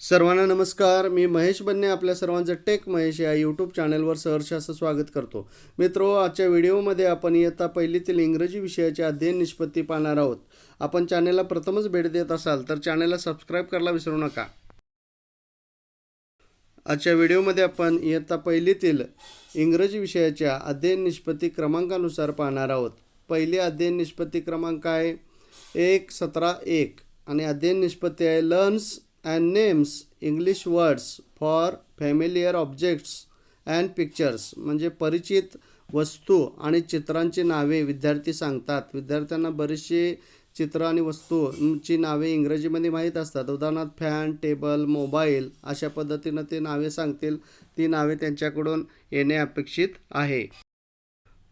सर्वांना नमस्कार. मी महेश बन्ने आपल्या सर्वांचं टेक महेश या यूट्यूब चॅनलवर सहर्ष असं स्वागत करतो. मित्रो आजच्या व्हिडिओमध्ये आपण इयत्ता पहिलीतील इंग्रजी विषयाचे अध्ययन निष्पत्ती पाहणार आहोत. आपण चॅनलला प्रथमच भेट देत असाल तर चॅनलला सबस्क्राईब करायला विसरू नका. आजच्या व्हिडिओमध्ये आपण इयत्ता पहिलीतील इंग्रजी विषयाच्या अध्ययन निष्पत्ती क्रमांकानुसार पाहणार आहोत. पहिली अध्ययन निष्पत्ती क्रमांक आहे एक सतरा एक. आणि अध्ययन निष्पत्ती आहे learns and names English words for familiar objects and pictures म्हणजे परिचित वस्तू आणि चित्रांची नावे विद्यार्थी सांगतात. विद्यार्थ्यांना बरीचशी चित्र आणि वस्तूंची नावे इंग्रजीमध्ये माहीत असतात. उदाहरणार्थ फॅन टेबल मोबाईल अशा पद्धतीनं ते नावे सांगतील. ती नावे त्यांच्याकडून येणे अपेक्षित आहे.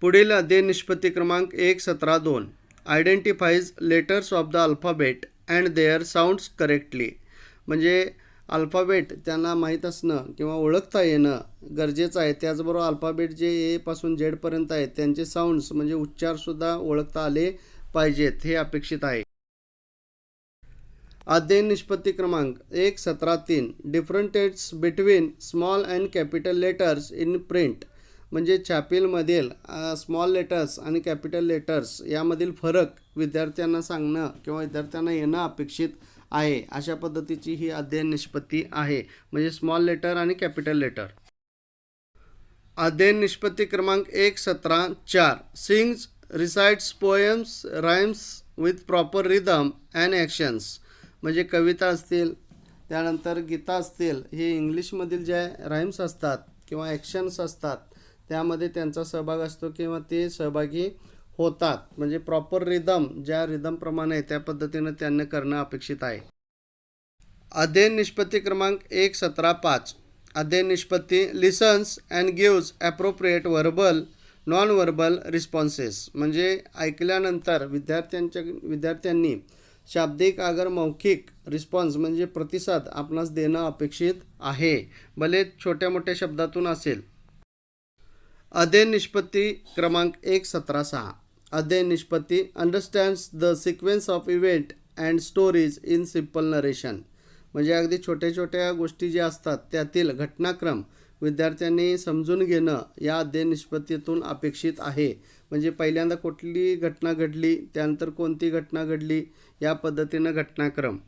पुढील अध्ययन निष्पत्ती क्रमांक एक सतरा दोन. Identifies letters of the alphabet and their sounds correctly म्हणजे अल्फाबेट त्यांना माहीत असणं किंवा ओळखता येणं गरजेचं आहे. त्याचबरोबर अल्फाबेट जे ए पासून जेडपर्यंत आहेत त्यांचे साऊंड्स म्हणजे उच्चारसुद्धा ओळखता आले पाहिजेत हे अपेक्षित आहे. अध्ययन निष्पत्ती क्रमांक एक सतरा तीन. Differentiates between small and capital letters in print म्हणजे छापीलमधील स्मॉल लेटर्स आणि कॅपिटल लेटर्स यामधील फरक विद्यार्थ्यांना सांगणं किंवा विद्यार्थ्यांना येणं अपेक्षित आहे. अशा पद्धतीची ही अध्ययन निष्पत्ती आहे. म्हणजे स्मॉल लेटर आणि कॅपिटल लेटर अध्ययन निष्पत्ती क्रमांक एक सतरा चार. Sings recites poems rhymes with proper rhythm and actions म्हणजे कविता असतील त्यानंतर गीता असतील हे इंग्लिशमधील जे राईम्स असतात किंवा ॲक्शन्स असतात त्यामध्ये त्यांचा सहभाग असतो किंवा ते सहभागी होतात. म्हणजे प्रॉपर रिदम ज्या रिदमप्रमाणे आहे त्या पद्धतीनं त्यांना करणं अपेक्षित आहे. अध्ययन निष्पत्ती क्रमांक एक सतरा पाच. अध्ययन निष्पत्ती listens and gives appropriate verbal non verbal responses म्हणजे ऐकल्यानंतर विद्यार्थ्यांच्या विद्यार्थ्यांनी शाब्दिक आगर मौखिक रिस्पॉन्स म्हणजे प्रतिसाद आपणास देणं अपेक्षित आहे. भले छोट्या मोठ्या शब्दातून असेल. अध्ययन निष्पत्ती क्रमांक एक सतरा सहा. अध्ययन निष्पत्ती understands the sequence of event and stories in simple narration म्हणजे अगदी छोट्या छोट्या गोष्टी ज्या असतात त्यातील घटनाक्रम विद्यार्थ्यांनी समजून घेणं या अध्ययन निष्पत्तीतून अपेक्षित आहे. म्हणजे पहिल्यांदा कुठली घटना घडली त्यानंतर कोणती घटना घडली या पद्धतीनं घटनाक्रम.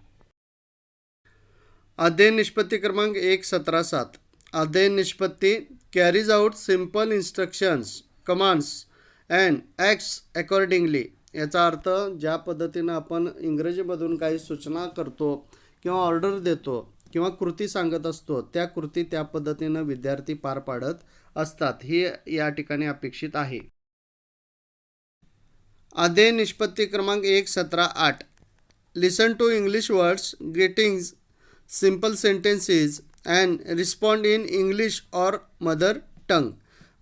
अध्ययन निष्पत्ती क्रमांक एक सतरा सात. अध्ययन निष्पत्ती carries out simple instructions commands and acts accordingly याचा अर्थ ज्या पद्धतीनं आपण इंग्रजीमधून काही सूचना करतो किंवा ऑर्डर देतो किंवा कृती सांगत असतो त्या कृती त्या पद्धतीनं विद्यार्थी पार पाडत असतात ही या ठिकाणी अपेक्षित आहे. आधे निष्पत्ती क्रमांक एक सतरा आठ. Listen to English words greetings simple sentences and respond in English or mother tongue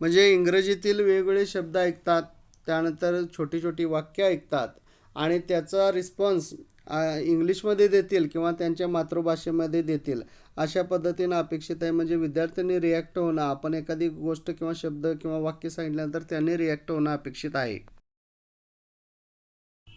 म्हणजे इंग्रजीतील वेगवेगळे शब्द ऐकतात त्यानंतर छोटी छोटी वाक्य ऐकतात आणि त्याचा रिस्पॉन्स इंग्लिशमध्ये देतील किंवा त्यांच्या मातृभाषेमध्ये देतील अशा पद्धतीनं अपेक्षित आहे. म्हणजे विद्यार्थ्यांनी रिॲक्ट होणं आपण एखादी गोष्ट किंवा शब्द किंवा वाक्य सांगितल्यानंतर त्यांनी रिॲक्ट होणं अपेक्षित आहे.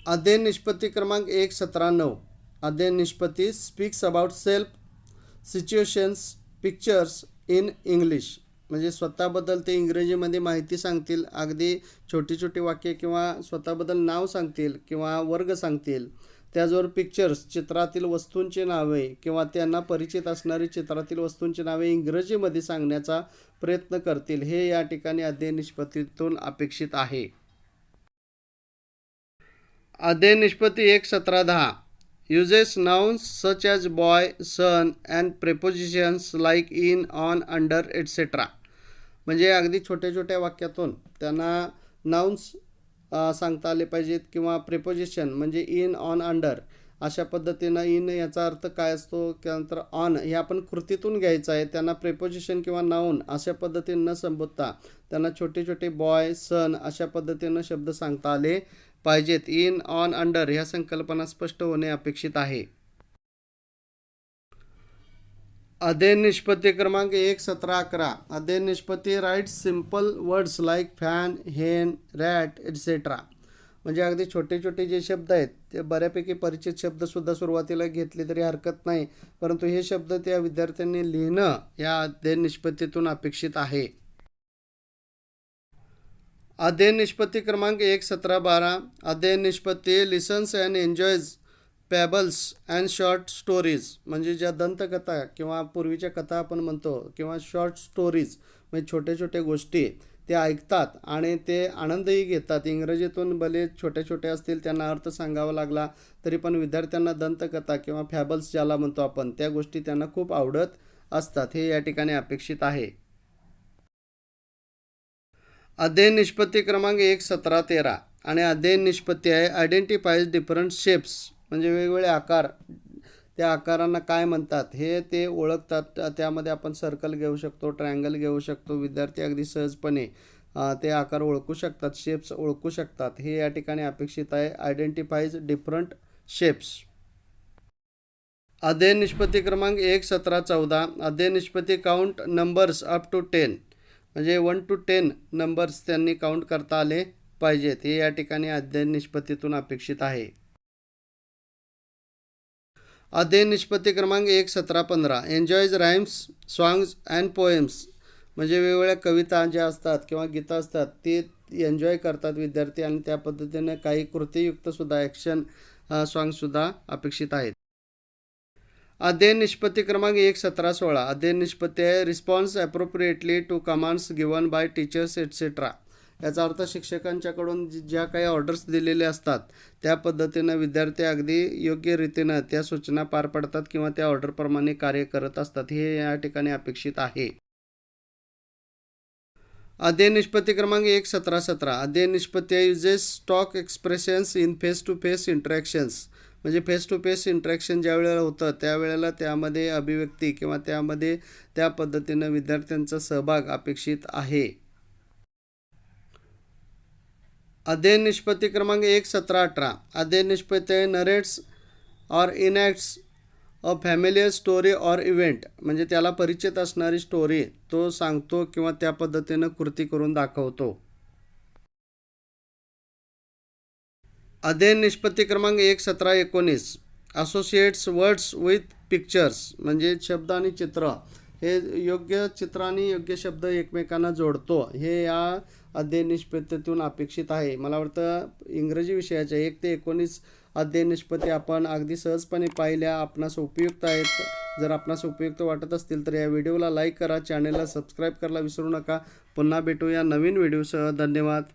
अध्ययन निष्पत्ती क्रमांक एक सतरा नऊ अध्ययन निष्पत्ती speaks about self situations pictures in English म्हणजे स्वतःबद्दल ते इंग्रजीमध्ये माहिती सांगतील अगदी छोटी छोटी वाक्य किंवा स्वतःबद्दल नाव सांगतील किंवा वर्ग सांगतील. त्याचबरोबर पिक्चर्स चित्रातील वस्तूंची नावे किंवा त्यांना परिचित असणारी चित्रातील वस्तूंची नावे इंग्रजीमध्ये सांगण्याचा प्रयत्न करतील. हे या ठिकाणी अध्ययन निष्पत्तीतून अपेक्षित आहे. अध्ययन निष्पत्ती एक सतरा दहा. Uses nouns such as boy sun and prepositions like in on under etcetera म्हणजे अगदी छोट्या छोट्या वाक्यातून त्यांना नाउन्स सांगता आले पाहिजेत किंवा प्रिपोजिशन म्हणजे इन ऑन अंडर अशा पद्धतीनं इन याचा अर्थ काय असतो? त्यानंतर ऑन हे आपण कृतीतून घ्यायचं आहे. त्यांना प्रेपोजिशन किंवा नाऊन अशा पद्धतीनं न संबोधता त्यांना छोटे छोटे बॉय सन अशा पद्धतीनं शब्द सांगता आले पाहिजेत. इन ऑन अंडर ह्या संकल्पना स्पष्ट होणे अपेक्षित आहे. अध्ययन निष्पत्ती क्रमांक एक सतरा अकरा. अध्ययन निष्पत्ती write simple words like fan hen rat etcetera म्हणजे अगदी छोटे छोटे जे शब्द आहेत ते बऱ्यापैकी परिचित शब्दसुद्धा सुरुवातीला घेतले तरी हरकत नाही. परंतु हे शब्द त्या विद्यार्थ्यांनी लिहिणं या अध्ययन निष्पत्तीतून अपेक्षित आहे. अध्ययन निष्पत्ती क्रमांक एक सतरा बारा. अध्ययन निष्पत्ती listens and enjoys fables and short stories म्हणजे ज्या दंतकथा किंवा पूर्वीच्या कथा आपण म्हणतो किंवा शॉर्ट स्टोरीज म्हणजे छोटे छोटे गोष्टी ते ऐकतात आणि ते आनंदही घेतात. इंग्रजीतून भले छोटे छोटे असतील त्यांना अर्थ सांगावा लागला तरी पण विद्यार्थ्यांना दंतकथा किंवा फॅबल्स ज्याला म्हणतो आपण त्या गोष्टी त्यांना खूप आवडत असतात. हे या ठिकाणी अपेक्षित आहे. अध्ययन निष्पत्ती क्रमांक एक सतरा तेरा आणि अध्ययन निष्पत्ती आहे आयडेंटिफाईज डिफरंट शेप्स म्हणजे वेगवेगळे आकार त्या आकारांना काय म्हणतात हे ते ओळखतात. त्यामध्ये आपण सर्कल घेऊ शकतो ट्रायंगल घेऊ शकतो. विद्यार्थी अगदी सहजपणे ते आकार ओळखू शकतात शेप्स ओळखू शकतात. हे या ठिकाणी अपेक्षित आहे. आयडेंटिफाईज डिफरंट शेप्स अध्ययन निष्पत्ती क्रमांक एक सतरा चौदा. अध्ययन निष्पत्ती count numbers up to ten म्हणजे वन टू टेन नंबर्स त्यांनी काउंट करता आले पाहिजेत. हे या ठिकाणी अध्ययन निष्पत्तीतून अपेक्षित आहे. अध्ययन निष्पत्ती क्रमांक एक सतरा पंधरा. Enjoys rhymes songs and poems म्हणजे वेगवेगळ्या कविता ज्या असतात किंवा गीतं असतात ते एन्जॉय करतात विद्यार्थी आणि त्या पद्धतीने काही कृतीयुक्तसुद्धा ॲक्शन सॉंगसुद्धा अपेक्षित आहेत. अध्ययन निष्पत्ती क्रमांक एक सतरा सोळा. अध्ययन निष्पत्ती आहे response appropriately to commands given by teachers etcetera याचा अर्थ शिक्षकांच्याकडून ज्या काही ऑर्डर्स दिलेले असतात त्या पद्धतीनं विद्यार्थी अगदी योग्य रीतीनं त्या सूचना पार पडतात किंवा त्या ऑर्डरप्रमाणे कार्य करत असतात हे या ठिकाणी अपेक्षित आहे. अध्यय निष्पत्ती क्रमांक एक सतरा सतरा. अध्यय निष्पत्ती uses stock expressions in face to face interactions म्हणजे फेस टू फेस इंटरॅक्शन ज्या वेळेला होतं त्यावेळेला त्यामध्ये अभिव्यक्ती किंवा त्यामध्ये त्या पद्धतीनं विद्यार्थ्यांचा सहभाग अपेक्षित आहे. अध्ययन निष्पत्ती क्रमांक एक सतरा अठरा। अध्ययन निष्पत्ती narrates or enacts a familiar story or event म्हणजे त्याला परिचित असणारी स्टोरी तो सांगतो किंवा त्या पद्धतीनं कृती करून दाखवतो. अध्ययन निष्पत्ती क्रमांक एक सतरा एकोणीस. असोसिएट्स वर्ड्स विथ पिक्चर्स म्हणजे शब्द आणि चित्र. हे योग्य चित्र आणि योग्य शब्द एकमेकांना जोडतो. हे या अध्ययन निष्पत्तीतून अपेक्षित आहे. मला वाटतं इंग्रजी विषयाच्या एक ते एकोणीस अध्ययन निष्पत्ती आपण अगदी सहजपणे पाहिल्या आपणास उपयुक्त आहेत. जर आपणास उपयुक्त वाटत असतील तर या व्हिडिओला लाईक करा चॅनेलला सबस्क्राईब करायला विसरू नका. पुन्हा भेटूया नवीन व्हिडिओसह. धन्यवाद.